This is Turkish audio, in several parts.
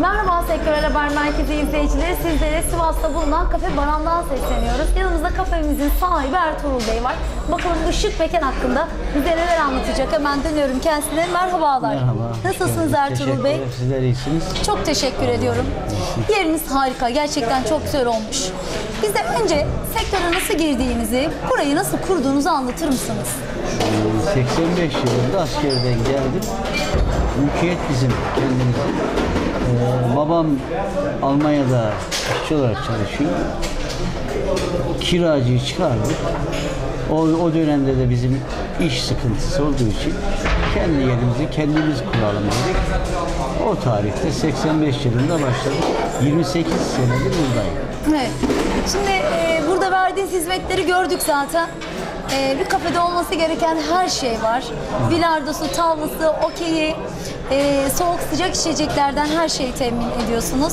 Merhaba Sektörel Haber Merkezi izleyicileri. Sizlere Sivas'ta bulunan Kafe Baran'dan sesleniyoruz. Yanımızda kafemizin sahibi Ertuğrul Bey var. Bakalım bu şık mekan hakkında bize neler anlatacak. Hemen dönüyorum kendisine. Merhabalar. Merhaba. Nasılsınız Ertuğrul Bey? ederim. Sizler iyisiniz. Çok teşekkür ediyorum. Yeriniz harika. Gerçekten çok güzel olmuş. Bize önce sektöre nasıl girdiğinizi, burayı nasıl kurduğunuzu anlatır mısınız? Ee, 85 yılında askerden geldim. Mülkiyet bizim kendimizin. Babam Almanya'da işçi olarak çalışıyor. Kiracıyı çıkardık. O, o dönemde de bizim iş sıkıntısı olduğu için kendi yerimizi kendimiz kuralım dedik. O tarihte 85 yılında başladık. 28 senedir buradayım. Evet. Şimdi e, burada verdiğiniz hizmetleri gördük zaten. E, bir kafede olması gereken her şey var. Bilardosu, tavlası, okeyi, e, soğuk sıcak içeceklerden her şeyi temin ediyorsunuz.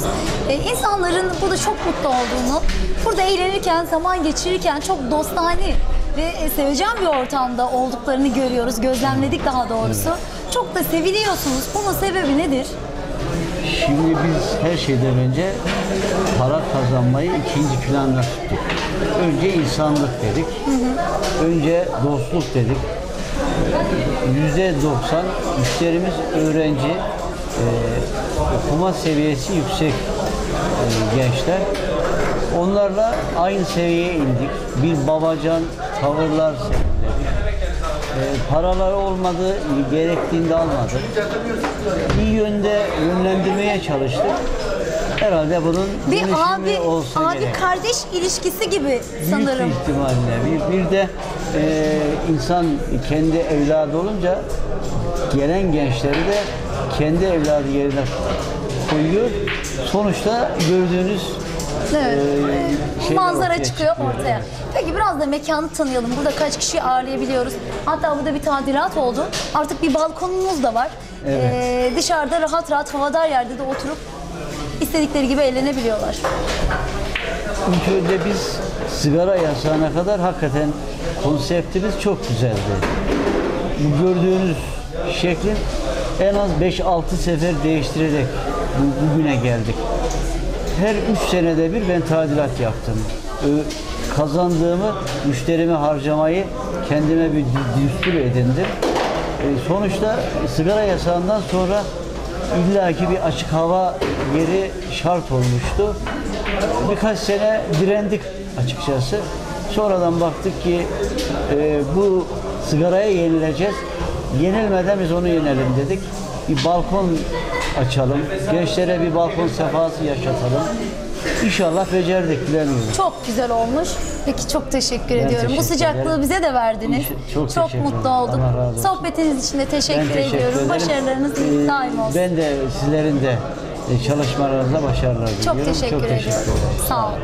E, insanların burada çok mutlu olduğunu, burada eğlenirken, zaman geçirirken çok dostane ve e, sevecen bir ortamda olduklarını görüyoruz, gözlemledik daha doğrusu. Çok da seviliyorsunuz. Bunun sebebi nedir? Şimdi biz her şeyden önce para kazanmayı ikinci planda tuttuk. Önce insanlık dedik. Önce dostluk dedik. Yüzde doksan müşterimiz öğrenci, e, okuma seviyesi yüksek e, gençler. Onlarla aynı seviyeye indik. Bir babacan tavırlar sergiledik. E, paraları olmadı, gerektiğinde almadık. İyi yönde yönlendirmeye çalıştık. Herhalde bunun Bir abi, olsa abi gerek. kardeş ilişkisi gibi sanırım. Büyük ihtimalle. Bir, bir de e, insan kendi evladı olunca gelen gençleri de kendi evladı yerine koyuyor. Sonuçta gördüğünüz Evet. e, şeyler Manzara ortaya çıkıyor ortaya. Peki biraz da mekanı tanıyalım. Burada kaç kişi ağırlayabiliyoruz? Hatta burada bir tadilat oldu. Artık bir balkonumuz da var. Evet. Ee, dışarıda rahat rahat havadar yerde de oturup istedikleri gibi eğlenebiliyorlar. İlk önce biz sigara yasağına kadar hakikaten konseptimiz çok güzeldi. Bu gördüğünüz şeklin en az 5-6 sefer değiştirerek bu- bugüne geldik. Her 3 senede bir ben tadilat yaptım. Kazandığımı müşterime harcamayı kendime bir dü- düstur edindim. E, Sonuçta sigara yasağından sonra illaki bir açık hava yeri şart olmuştu. Birkaç sene direndik açıkçası. Sonradan baktık ki e, bu sigaraya yenileceğiz. Yenilmeden biz onu yenelim dedik. Bir balkon açalım. Gençlere bir balkon sefası yaşatalım. İnşallah becerdik bilemiyorum. Çok güzel olmuş. Peki çok teşekkür ediyorum. Bu teşekkür sıcaklığı ederim. bize de verdiniz. İnş- çok teşekkür mutlu ederim. olduk. Allah razı olsun. Sohbetiniz için de teşekkür, Ben teşekkür ediyorum. ederim. Başarılarınız Ee, daim olsun. Ben de sizlerin de e, çalışmalarınızda başarılar diliyorum. Çok teşekkür ederim. Sağ olun.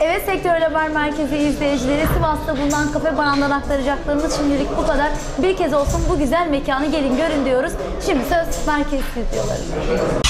Evet Sektörel Haber Merkezi izleyicileri Sivas'ta bulunan kafe barandan aktaracaklarımız şimdilik bu kadar. Bir kez olsun bu güzel mekanı gelin görün diyoruz. Şimdi söz merkez stüdyolarında.